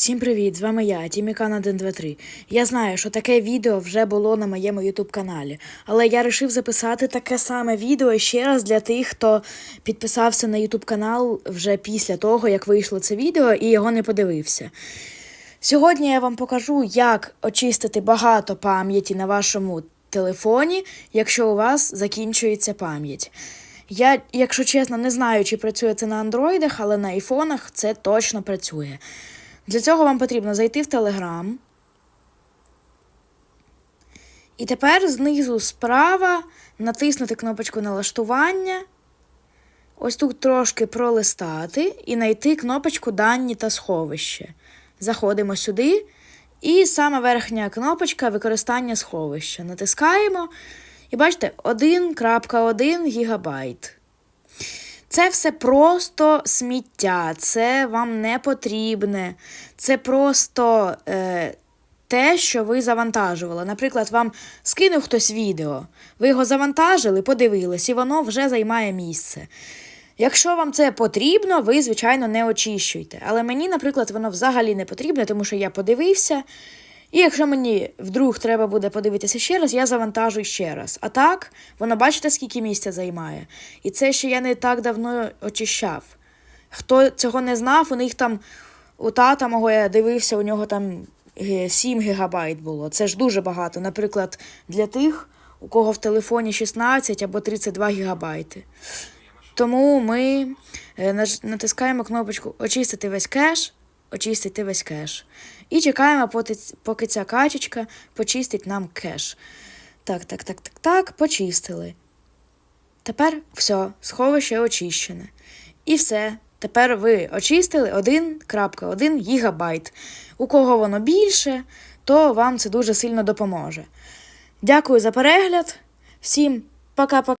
Всім привіт! З вами я, Тімікан 123. Я знаю, що таке відео вже було на моєму ютуб каналі, але я вирішив записати таке саме відео ще раз для тих, хто підписався на ютуб канал вже після того, як вийшло це відео і його не подивився. Сьогодні я вам покажу, як очистити багато пам'яті на вашому телефоні, якщо у вас закінчується пам'ять. Я, якщо чесно, не знаю, чи працює це на андроїдах, але на айфонах це точно працює. Для цього вам потрібно зайти в Telegram. І тепер знизу справа натиснути кнопочку налаштування. Ось тут трошки пролистати і знайти кнопочку Дані та сховище. Заходимо сюди. І сама верхня кнопочка використання сховища. Натискаємо. І бачите, 1.1 гігабайт. Це все просто сміття, це вам не потрібне. Це просто е, те, що ви завантажували. Наприклад, вам скинув хтось відео, ви його завантажили, подивились, і воно вже займає місце. Якщо вам це потрібно, ви, звичайно, не очищуйте. Але мені, наприклад, воно взагалі не потрібне, тому що я подивився. І якщо мені вдруг треба буде подивитися ще раз, я завантажу ще раз. А так, воно бачите, скільки місця займає. І це ще я не так давно очищав. Хто цього не знав, у них там, у тата мого я дивився, у нього там е, 7 гігабайт було. Це ж дуже багато. Наприклад, для тих, у кого в телефоні 16 або 32 гігабайти. Тому ми е, натискаємо кнопочку Очистити весь кеш, очистити весь кеш. І чекаємо, поки ця качечка почистить нам кеш. Так, так, так, так, так, почистили. Тепер все, сховище очищене. І все. Тепер ви очистили 1.1 гігабайт. У кого воно більше, то вам це дуже сильно допоможе. Дякую за перегляд. Всім пока-пока.